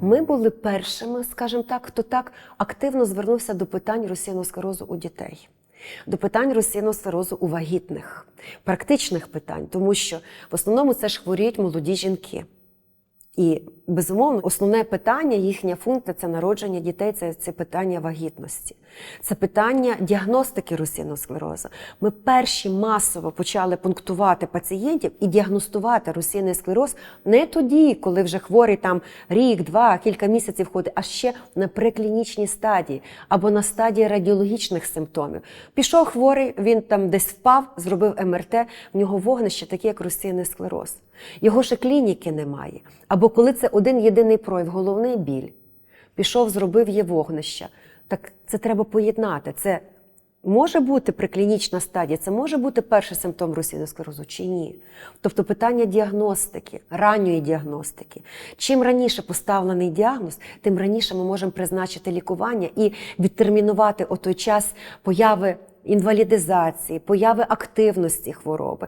ми були першими, скажімо так, хто так активно звернувся до питань російного склерозу у дітей. До питань російного склерозу у вагітних, практичних питань, тому що в основному це ж хворіють молоді жінки. І безумовно, основне питання, їхня функція це народження дітей, це, це питання вагітності, це питання діагностики російного склерозу. Ми перші масово почали пунктувати пацієнтів і діагностувати російний склероз не тоді, коли вже хворий там рік, два, кілька місяців ходить, а ще на преклінічній стадії або на стадії радіологічних симптомів. Пішов хворий, він там десь впав, зробив МРТ, в нього вогнище таке, як російний склероз. Його ще клініки немає. Або коли це один єдиний прояв, головний біль. Пішов, зробив є вогнище. Так це треба поєднати. Це може бути приклінічна стадія, це може бути перший симптом російного склерозу чи ні. Тобто питання діагностики, ранньої діагностики. Чим раніше поставлений діагноз, тим раніше ми можемо призначити лікування і відтермінувати отой час появи інвалідизації, появи активності хвороби.